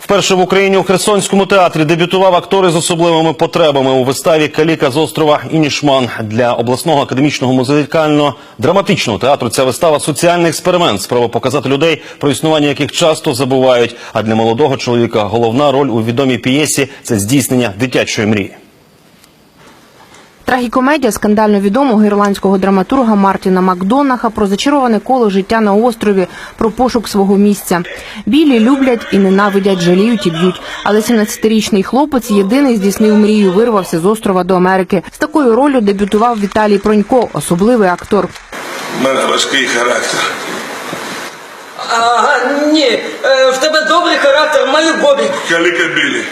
Вперше в Україні у Херсонському театрі дебютував актор із особливими потребами у виставі Каліка з острова Інішман для обласного академічного музикально-драматичного театру. Ця вистава соціальний експеримент, спроба показати людей, про існування яких часто забувають. А для молодого чоловіка головна роль у відомій п'єсі це здійснення дитячої мрії. Трагікомедія скандально відомого ірландського драматурга Мартіна Макдонаха про зачароване коло життя на острові, про пошук свого місця. Білі люблять і ненавидять, жаліють і б'ють. Але 17-річний хлопець єдиний здійснив мрію, вирвався з острова до Америки. З такою ролью дебютував Віталій Пронько, особливий актор. У мене важкий характер. А, ні, е, в тебе добрий характер, малю Бобі. Каліка білі.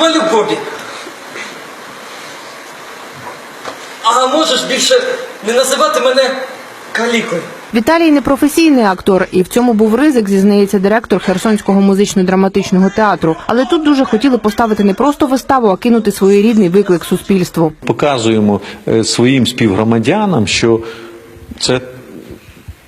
Малю А можеш більше не називати мене калікою? Віталій не професійний актор, і в цьому був ризик, зізнається директор Херсонського музично-драматичного театру. Але тут дуже хотіли поставити не просто виставу, а кинути своєрідний виклик суспільству. показуємо е, своїм співгромадянам, що це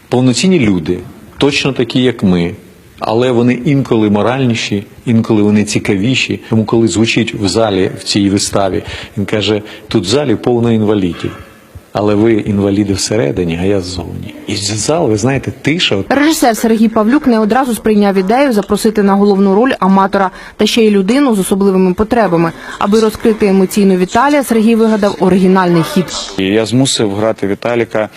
повноцінні люди, точно такі, як ми. Але вони інколи моральніші, інколи вони цікавіші. Тому коли звучить в залі в цій виставі, він каже: тут в залі повно інвалідів. Але ви інваліди всередині, а я ззовні. І зал, ви знаєте, тиша. Режисер Сергій Павлюк не одразу сприйняв ідею запросити на головну роль аматора та ще й людину з особливими потребами. Аби розкрити емоційну Віталія, Сергій вигадав оригінальний хід. І я змусив грати Віталіка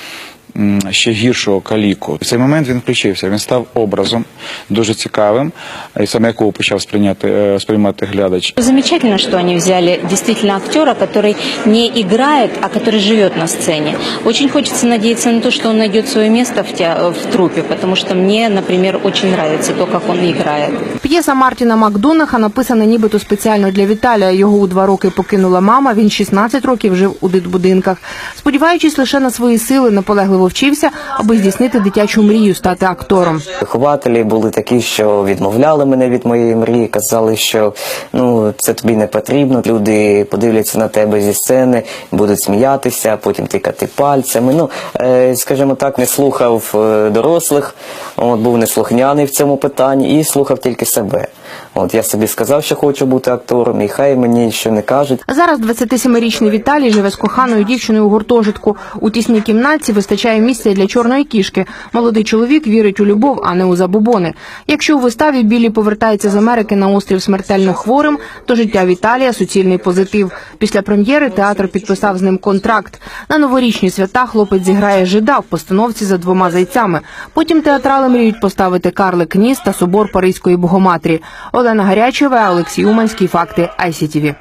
ще гіршого каліку. В цей момент він включився. Він став образом дуже цікавим, і саме якого почав сприйняти е, сприймати глядач. Замечательно, что они взяли действительно актера, который не играет, а который живет на сцене. Очень хочется надеяться на то, что он найдет свое место в, те- в трупе, потому что мне, например, очень нравится то, как он играет. П'єса Мартіна Макдонаха написана нібито спеціально для Віталія. Його у два роки покинула мама. Він 16 років жив у дитбудинках. Сподіваючись лише на свої сили, наполегливо вчився, аби здійснити дитячу мрію стати актором. Вихователі були такі, що відмовляли мене від моєї мрії, казали, що ну це тобі не потрібно. Люди подивляться на тебе зі сцени, будуть сміятися, потім тикати пальцями. Ну е, скажімо так, не слухав е, дорослих, от був неслухняний в цьому питанні і слухав тільки себе. От я собі сказав, що хочу бути актором, і хай мені що не кажуть. Зараз 27-річний Віталій живе з коханою дівчиною у гуртожитку. У тісній кімнатці вистачає місця для чорної кішки. Молодий чоловік вірить у любов, а не у забобони. Якщо у виставі Білі повертається з Америки на острів смертельно хворим, то життя Віталія суцільний позитив. Після прем'єри театр підписав з ним контракт. На новорічні свята хлопець зіграє жида в постановці за двома зайцями. Потім театрали мріють поставити Карлик Ніс та собор Паризької Богоматері. Олена Гарячева, Олексій Уманський. Факти ICTV.